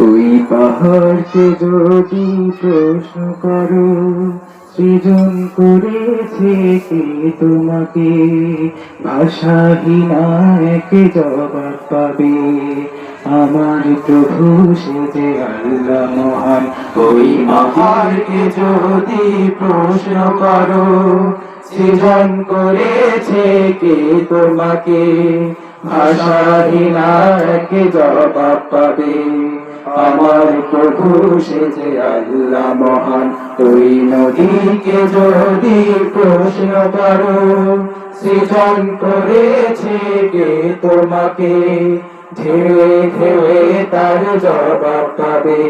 ওই পাহাড়কে যদি প্রশ্ন করো, সৃজন করেছে কে তোমাকে? ভাষাহীনা এক জবাব পাবে। আমার প্রভু সে যে আল্লাহ মহান। ওই পাহাড়কে যদি প্রশ্ন করো, সৃজন করেছে কে তোমাকে? ভাষাহীনা এক জবাব পাবে। আমার প্রভু সে যে আল্লাহ মহান, ওই নদীকে যদি প্রশ্ন করো, সৃজন করেছে কে তোমাকে? ঢেউয়ে ঢেউয়ে তার জবাব পাবে।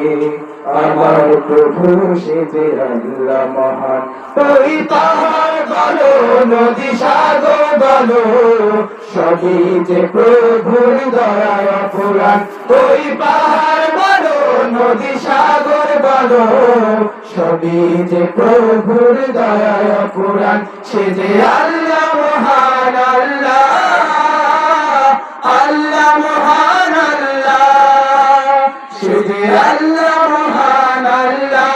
আমার প্রভু সে যে আল্লাহ মহান, ওই পাহাড় বলো, নদী সাগর বলো, সবই যে প্রভুর দয়ায় পুরাণ ওই পাহাড় নদী সাগর বলো সবই যে প্রভুর দয়ায় পুরাণ সে যে আল্লাহ মহান আল্লাহ আল্লাহ মহান আল্লাহ, সে যে আল্লাহ মহান আল্লাহ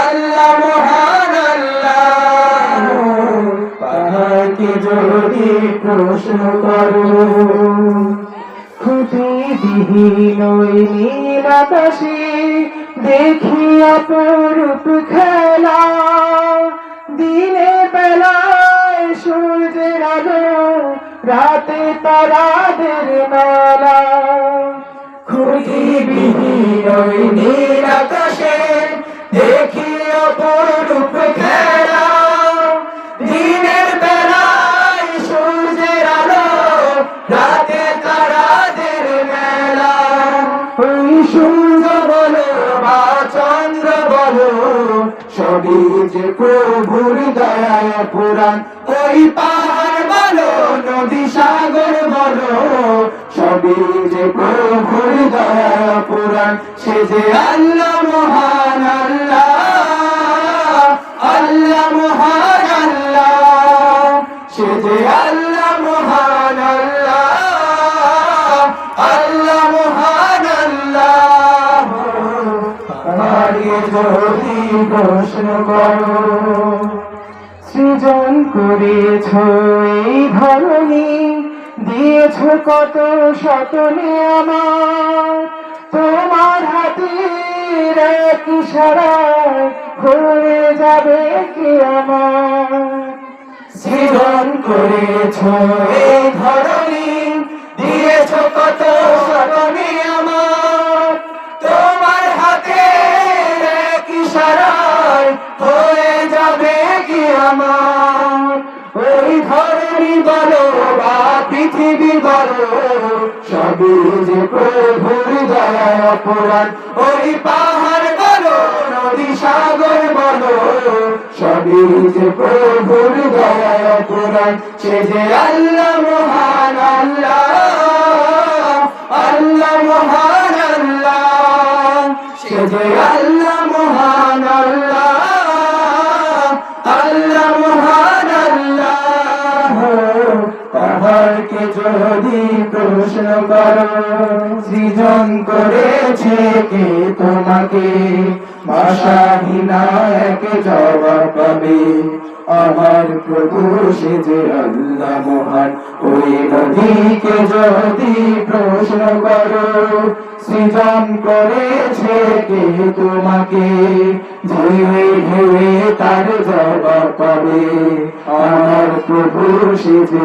আল্লাহ মহান আল্লাহ। পাহাড়কে যদি প্রশ্ন করো ওই নীল আকাশে দেখি অপরূপ খেলা। দিনে বেলায় সূর্যের আলো, রাতে তারাদের মেলা। খুঁজি বিহীন চন্দ্র বলো, সবই যে প্রভুর দয়ায় পুরাণ। ওই পাহাড় বলো, নদী সাগর বলো, সবই যে প্রভুর দয়ায় পুরাণ। সে যে আল্লাহ মহান আল্লাহ আল্লাহ মহান আল্লাহ, সে যে আল্লাহ করো। সৃজন করেছ এই ধরনী দিয়েছ কত শতনে আমার। তোমার ইশারায় ঘুরে যাবে কি আমার? সৃজন করেছ এই ধরনী আমার। ওই ধরনী বলো বা পৃথিবী বলো সবই যে প্রভুর পুরাণ ওই পাহাড় বলো, নদী সাগর বলো সবই যে প্রভুর দয়ায় পুরাণ সে যে আল্লাহ মহান আল্লাহ আল্লাহ, সে যে আল্লাহ যদি প্রশ্ন করো, সৃজন করেছে কে তোমাকে? ভাষাহীনা এক জবাব পাবে। আমার প্রভু যে আল্লাহ মহান, ওই নদীকে যদি প্রশ্ন করো, সৃজন করেছে কে তোমাকে? ঢেউয়ে ঢেউয়ে তার জবাব পাবে। আমার প্রভু সে যে